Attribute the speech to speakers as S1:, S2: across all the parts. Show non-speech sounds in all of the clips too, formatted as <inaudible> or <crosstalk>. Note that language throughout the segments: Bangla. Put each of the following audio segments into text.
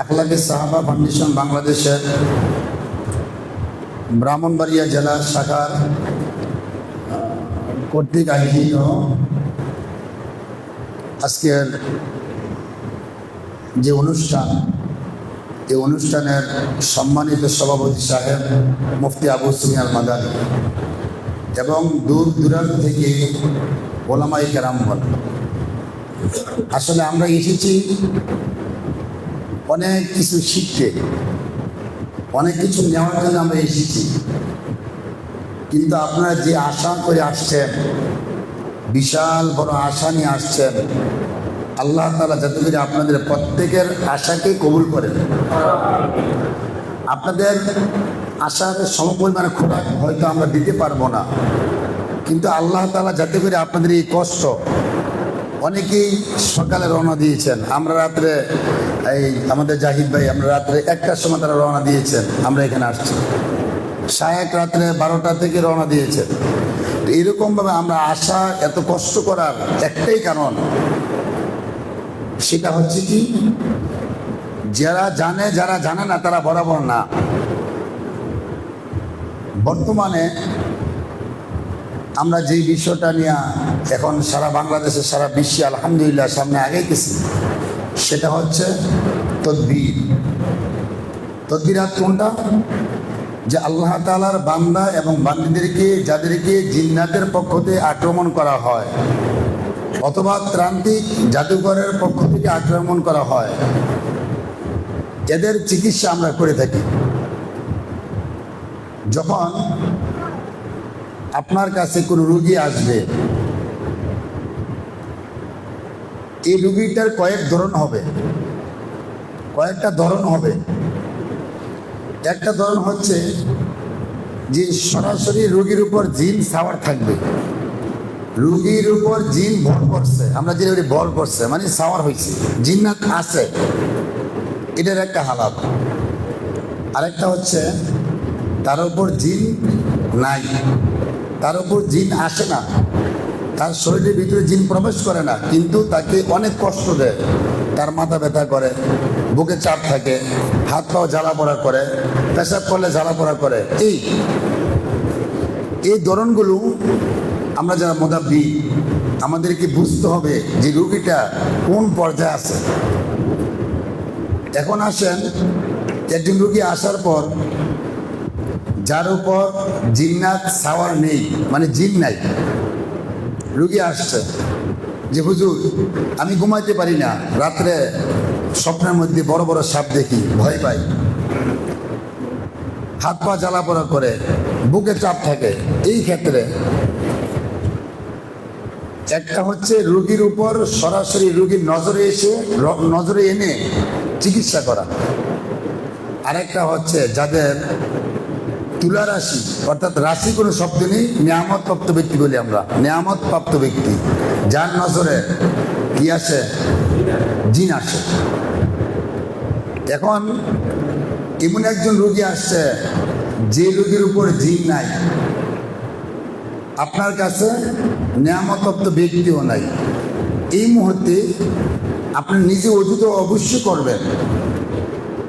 S1: আখলাকে সাহাবা ফাউন্ডেশন বাংলাদেশের ব্রাহ্মণবাড়িয়া জেলা শাখার কর্তৃক আয়োজিত আজকের যে অনুষ্ঠান, এই অনুষ্ঠানের সম্মানিত সভাপতি সাহেব মুফতি আবু সুমিয়াল মাদানী এবং দূর দূরান্ত থেকে ওলামাই কেরামগণ আসলে আমরা এসেছি অনেক কিছু শিখতে, অনেক কিছু নেওয়ার জন্য আমরা এসেছি। কিন্তু আপনারা যে আশা করে আসছেন, বিশাল বড় আশা নিয়ে আসছেন, আল্লাহ তালা যাতে করে আপনাদের প্রত্যেকের আশাকে কবুল করেন। আপনাদের আশার সমপরিমাণে খোরাক হয়তো আমরা দিতে পারব না, কিন্তু আল্লাহ তালা যাতে করে আপনাদের এই কষ্ট অনেকেই সকালে রওনা দিয়েছেন। আমরা রাত্রে এই আমাদের জাহিদ ভাই, আমরা রাত্রে একটার সময় তারা রওনা দিয়েছেন। আমরা এখানে আসছি। সাহেক রাত্রে বারোটা থেকে রওনা দিয়েছেন। এরকমভাবে আমরা আসা এত কষ্ট করার একটাই কারণ সেটা হচ্ছে কি, যারা জানে যারা জানে না তারা বরাবর না। বর্তমানে আমরা যেই বিষয়টা নিয়ে এখন সারা বাংলাদেশে, সারা বিশ্বে আলহামদুলিল্লাহ সামনে আগেইতেছি, সেটা হচ্ছে তদ্বির। তদ্বিরাত কোনটা? যে আল্লাহ তালার বান্দা এবং বান্দিদেরকে, যাদেরকে জিন্নাতের পক্ষ থেকে আক্রমণ করা হয়, অথবা ত্রান্তিক জাদুঘরের পক্ষ থেকে আক্রমণ করা হয়, এদের চিকিৎসা আমরা করে থাকি। যখন আপনার কাছে কোনো রুগী আসবে, এই রুগীটার কয়েক ধরন হবে। কয়েকটা ধরন হবে। একটা ধরন হচ্ছে যে সরাসরি রুগীর উপর জিন সাওয়ার থাকবে। রুগীর উপর জিন ভর করছে। আমরা যেটা বলি করছে মানে সাওয়ার হয়েছে জিন্নাত আছে। এটার একটা হালাত। আরেকটা হচ্ছে তার উপর জিন নাই। তার উপর জিন আসে না। তার শরীরের ভিতরে জিন প্রবেশ করে না, কিন্তু তাকে অনেক কষ্ট দেয়। তার মাথা ব্যথা করে, বুকে চাপ থাকে, হাত পাও জ্বালা পড়া করে, পেশাব করলে জ্বালা পড়া করে। এই এই ধরনগুলো আমরা যারা মোদাব্বি আমাদেরকে বুঝতে হবে যে রুগীটা কোন পর্যায়ে আছে। এখন আসেন, একজন রুগী আসার পর যার উপর জিন্নাত সাওয়ার নেই মানে জিন নাই। রুগী আসছে যে, হুজুর, আমি ঘুমাইতে পারি না। রাত্রে স্বপ্নের মধ্যে বড় বড় সাপ দেখি, ভয় পাই। হাত পা জ্বালা পোড়া করে, বুকে চাপ থাকে। এই ক্ষেত্রে একটা হচ্ছে রুগীর উপর সরাসরি রুগীর নজরে এসে নজরে এনে চিকিৎসা করা। আরেকটা হচ্ছে যাদের তুলা রাশি, অর্থাৎ রাশি কোনো শব্দ নেই নিয়ামত প্রাপ্ত ব্যক্তি বলি আমরা। নিয়ামত প্রাপ্ত ব্যক্তি। যার নজরে কি আসে? জিন আসে। এখন এমন একজন রুগী আসছে, যে রোগীর উপর জিন নাই। আপনার কাছে নিয়ামতপ্ত ব্যক্তিও নাই। এই মুহূর্তে আপনি নিজে অজু তো অবশ্যই করবেন।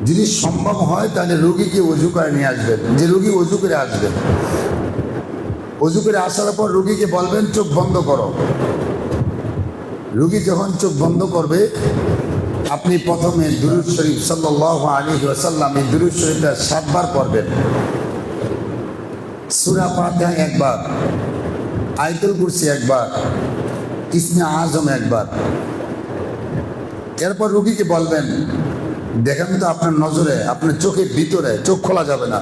S1: যদি সম্ভব হয়, তাহলে রোগীকে অজু করে নিয়ে আসবেন। যে রোগী অজু করে আসবেন। অজু করে আসার পর রোগীকে বলবেন, চোখ বন্ধ করো। রুগী যখন চোখ বন্ধ করবে, আপনি প্রথমে দুরুদ শরীফ সাল্লাহ আলী ওসাল্লাম এই দুরুদ শরীফটা সাতবার পড়বেন। সুরা ফাতিহা একবার, আয়তুল কুরসি একবার, ইসমে আজম একবার। এরপর রুগীকে বলবেন দেখেন তো আপনার নজরে, আপনার চোখের ভিতরে, চোখ খোলা যাবে না।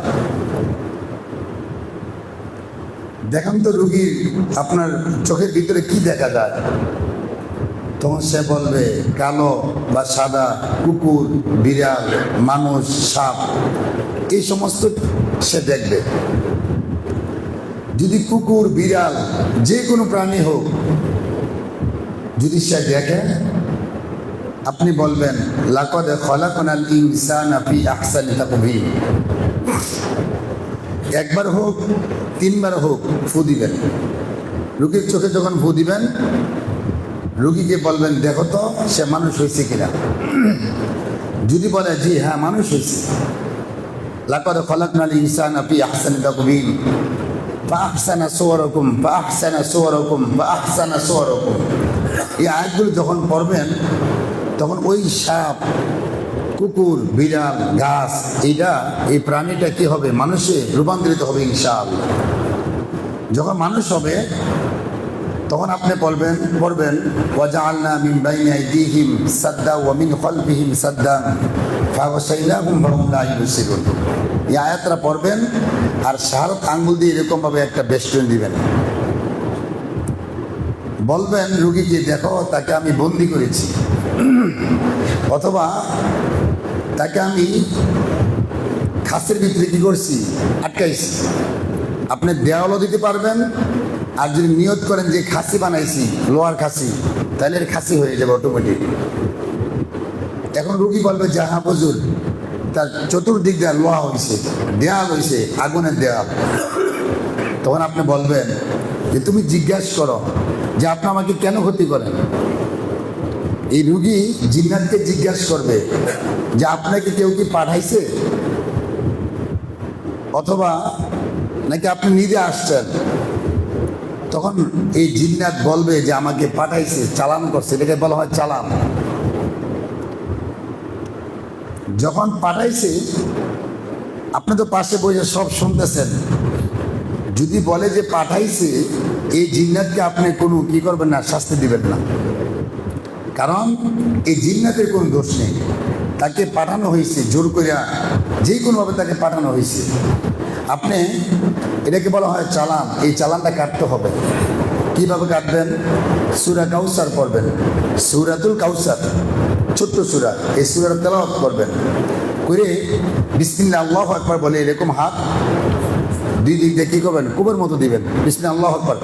S1: দেখেন তো রুগীর আপনার চোখের ভিতরে কি দেখা যায়? তখন সে বলবে, কালো বা সাদা, কুকুর, বিড়াল, মানুষ, সাপ, এই সমস্ত সে দেখবে। যদি কুকুর, বিড়াল, যে কোনো প্রাণী হোক, যদি সে দেখে আপনি বলবেন, লাকদ খলাকনাল ইনসানা ফি আহসানি তাকবীর। একবার হোক, তিনবার হোক, ফু দিবেন। রুগীর চোখে যখন ফু দিবেন, রুগীকে বলবেন, দেখো তো, সে মানুষ হয়েছে কিনা? যদি বলে, জি হ্যাঁ মানুষ হয়েছে। লাকদ খলাকনাল ইনসান ফি আহসানি তাকবীর। ফাহসানা সুওয়ারাকুম ফাহসানা সুওয়ারাকুম ফাহসানা সুওয়ারাকুম। এই আয়াতগুলো যখন পড়বেন তখন ওই সাপ, কুকুর, বিড়াল, গাছ এইটা এই প্রাণীটা কি হবে? মানুষে রূপান্তরিত হবে ইনশাআল্লাহ। যখন মানুষ হবে, তখন আপনি বলবেন পড়বেন ওয়াজআলনা মিন বাইনি আইদিহিম সাদ্দা ওয়া মিন খালফিহিম সাদ্দা ফাগশাইনাহুম ফাহুম লা ইউবসিরুন এই আয়াতটা পড়বেন আর শাহারত আঙ্গুল দিয়ে এরকমভাবে একটা বেষ্টন দিবেন। বলবেন রুগীকে, দেখো, তাকে আমি বন্দি করেছি। <coughs> অথবা তাকে আমি খাসের ভিতরে কি করছি, আটকাইছি। আপনি দেওয়ালও দিতে পারবেন, আর যদি নিয়ত করেন যে খাসি বানাইছি, লোহার খাসি, তাহলে এর খাসি হয়ে যাবে অটোমেটিক এখন রুগী বলবে, যে হ্যাঁ বুঝুন তার চতুর্দিক দিয়ে লোহা হয়েছে দেয়াল হয়েছে আগুনের দেয়াল তখন আপনি বলবেন যে, তুমি জিজ্ঞাসা করো যে, আপনি আমাকে কেন ক্ষতি করেন? এই রুগী জিন্নাতকে জিজ্ঞাসা করবে যে, আপনাকে কেউ কি পাঠাইছে? অথবা, নাকি আপনি নিজে আসছেন? তখন এই জিন্নাত বলবে যে, আমাকে পাঠাইছে, চালান করছে। এটাকে বলা হয় চালান। যখন পাঠাইছে, আপনি তো পাশে বসে সব শুনতেছেন। যদি বলে যে পাঠাইছে, এই জিন্নাতকে আপনি কোনো কি করবেন না, শাস্তি দিবেন না। কারণ এই জিন্নাতের কোনো দোষ নেই। তাকে পাঠানো হয়েছে, জোর করিয়া যে কোনোভাবে তাকে পাঠানো হয়েছে। আপনি এটাকে বলা হয় চালান। এই চালানটা কাটতে হবে। কীভাবে কাটবেন? সুরা কাউসার পড়বেন। সুরাতুল কাউসার, ছোট্ট সুরা। এই সুরার তেলাওয়াত করবেন। করে বিসমিল্লা আল্লাহ একবার বলে এরকম হাত দুই দিক দিয়ে কী করবেন? কুবের মতো দিবেন। বিসমিল্লা আল্লাহ একবার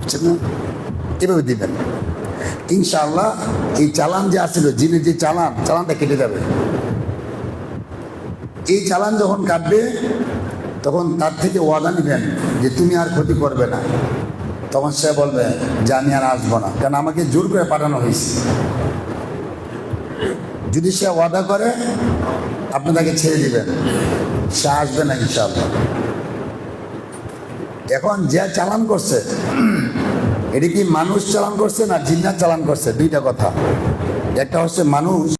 S1: বুঝছেন না? এভাবে দিবেন। ইনশাআল্লাহ, এই চালান যে আসছিল জিনের যে চালান, চালানটা কেটে যাবে। এই চালান যখন কাটবে, তখন তার থেকে ওয়াদা নেবেন যে তুমি আর ক্ষতি করবে না। তখন সে বলবে যে, আমি আর আসব না। কারণ আমাকে জোর করে পাঠানো হয়েছে। যদি সে ওয়াদা করে, আপনি তাকে ছেড়ে দিবেন। সে আসবে না ইনশাআল্লাহ। এখন যে চালান করছে এটা কি মানুষ চালান করছে না জিন্নাত চালান করছে? দুইটা কথা। একটা হচ্ছে মানুষ